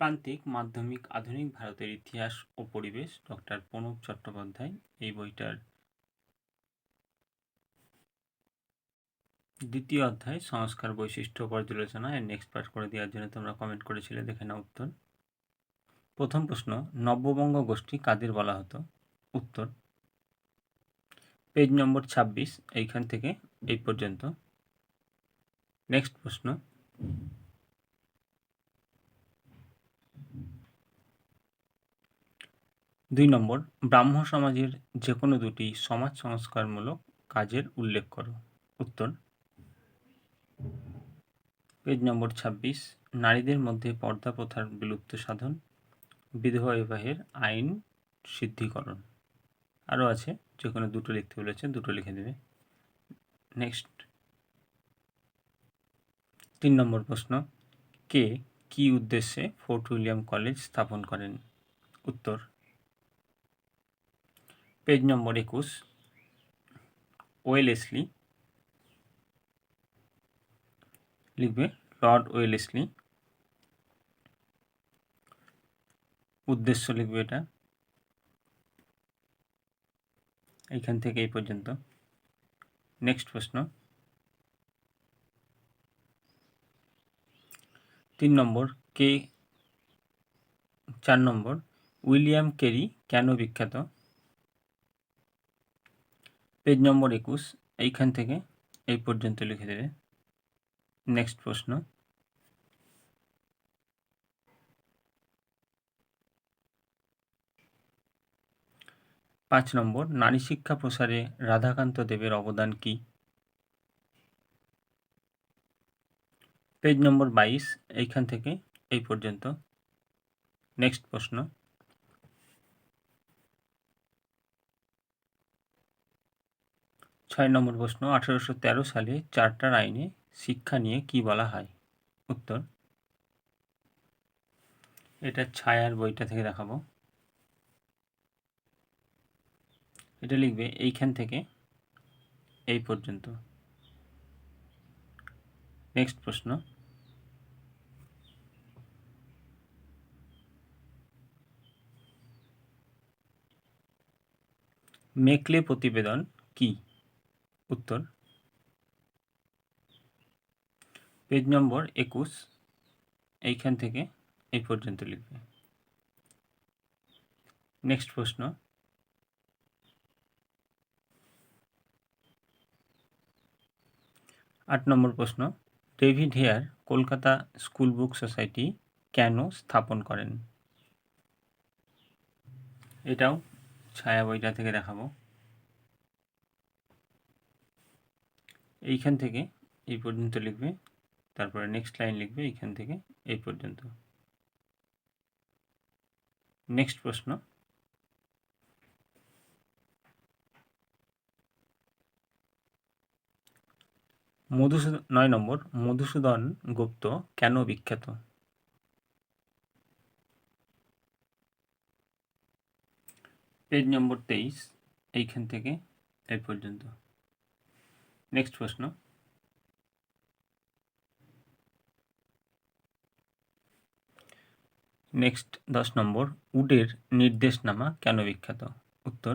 প্রান্তিক মাধ্যমিক আধুনিক ভারতের ইতিহাস ও পরিবেশ, ডক্টর প্রণব চট্টোপাধ্যায়, এই বইটার দ্বিতীয় অধ্যায়, সংস্কার বৈশিষ্ট্য পর্যালোচনা। এর নেক্সট পার্ট করে দেওয়ার জন্য তোমরা কমেন্ট করেছিলে, দেখে নাও উত্তর। প্রথম প্রশ্ন, নব্যবঙ্গ গোষ্ঠী কাদের বলা হতো? উত্তর, পেজ নম্বর ছাব্বিশ, এইখান থেকে এই পর্যন্ত। নেক্সট প্রশ্ন দুই নম্বর, ব্রাহ্ম সমাজের যে কোনো দুটি সমাজ সংস্কারমূলক কাজের উল্লেখ করো। উত্তর। পেজ নম্বর ছাব্বিশ, নারীদের মধ্যে পর্দা প্রথার বিলুপ্ত সাধন, বিধবা বিবাহের আইন সিদ্ধিকরণ। আরও আছে যে কোনো দুটো লিখতে বলেছে, দুটো লিখে দেবে। নেক্সট। তিন নম্বর প্রশ্ন, কে কি উদ্দেশ্যে ফোর্ট উইলিয়াম কলেজ স্থাপন করেন? উত্তর। পেজ নম্বর একুশ ওয়েলেসলি লিখবে লর্ড ওয়েলেসলি উদ্দেশ্য লিখবে এটা। এইখান থেকে এই পর্যন্ত। নেক্সট প্রশ্ন। তিন নম্বর, কে? চার নম্বর, উইলিয়াম কেরি কেন বিখ্যাত? পেজ নম্বর একুশ, এইখান থেকে এই পর্যন্ত লিখে দেবে। নেক্সট প্রশ্ন। পাঁচ নম্বর, নারী শিক্ষা প্রসারে রাধাকান্ত দেবের অবদান কি? পেজ নম্বর বাইশ, এইখান থেকে এই পর্যন্ত। নেক্সট প্রশ্ন। ছয় নম্বর প্রশ্ন, আঠেরোশো তেরো সালে চার্টার আইনে শিক্ষা নিয়ে কি বলা হয়? উত্তর, এটা ছায়ার বইটা থেকে দেখাবো। এটা লিখবে এইখান থেকে, এই পর্যন্ত। নেক্সট প্রশ্ন, মেকলে প্রতিবেদন কি? উত্তর। পেজ নম্বর একুশ। এইখান থেকে এই পর্যন্ত লিখবে। নেক্সট প্রশ্ন। আট নম্বর প্রশ্ন। David Hare Kolkata school book society কেন স্থাপন করেন? এটাও ছায়া বইটা থেকে দেখাবো। এইখান থেকে এই পর্যন্ত লিখবে, তারপরে নেক্সট লাইন লিখবে এইখান থেকে এই পর্যন্ত। নেক্সট প্রশ্ন। মধুসূদন নয় নম্বর, মধুসূদন গুপ্ত কেন বিখ্যাত? পেজ নম্বর তেইশ, এইখান থেকে এই পর্যন্ত। নেক্সট প্রশ্ন নেক্সট দশ নম্বর, উডের নির্দেশনামা কেন বিখ্যাত? উত্তর।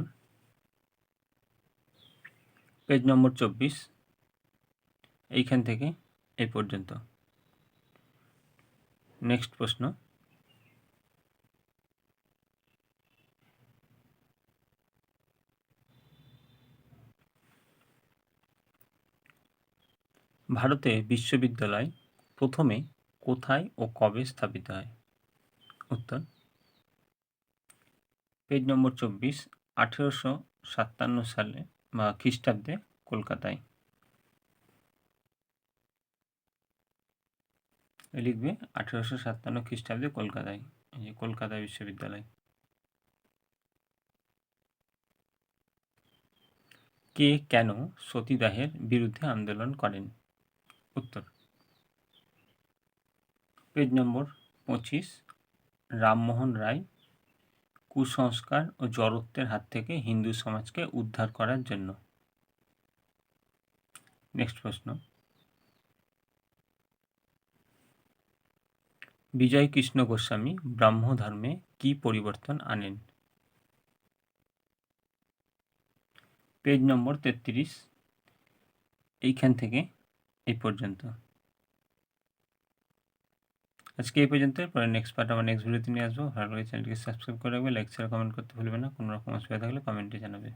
পেজ নম্বর চব্বিশ, এইখান থেকে এই পর্যন্ত। নেক্সট প্রশ্ন। ভারতে বিশ্ববিদ্যালয় প্রথমে কোথায় ও কবে স্থাপিত হয়? উত্তর। পেজ নম্বর চব্বিশ, আঠেরোশো সাতান্ন সালে বা খ্রিস্টাব্দে কলকাতায়। লিখবে আঠেরোশো সাতান্ন খ্রিস্টাব্দে কলকাতায় কলকাতা বিশ্ববিদ্যালয়। কে কেন সতীদাহের বিরুদ্ধে আন্দোলন করেন? উত্তর। পেজ নম্বর পঁচিশ, রামমোহন রায়, কুসংস্কার ও জড়ত্বের হাত থেকে হিন্দু সমাজকে উদ্ধার করার জন্য। নেক্সট প্রশ্ন। বিজয় কৃষ্ণ গোস্বামী ব্রাহ্ম ধর্মে কি পরিবর্তন আনেন? পেজ নম্বর তেত্রিশ, এইখান থেকে এই পর্যন্ত। আজকে এই পর্যন্ত পরে নেক্সট পার্ট আমার নেক্সট ভিডিওতে নিয়ে আসব। ভালো লাগে চ্যানেলটিকে সাবস্ক্রাইব করে রাখবে লাইক শেয়ার কমেন্ট করতে ভুলবে না। কোনো রকম অসুবিধা থাকলে কমেন্টে জানাবে।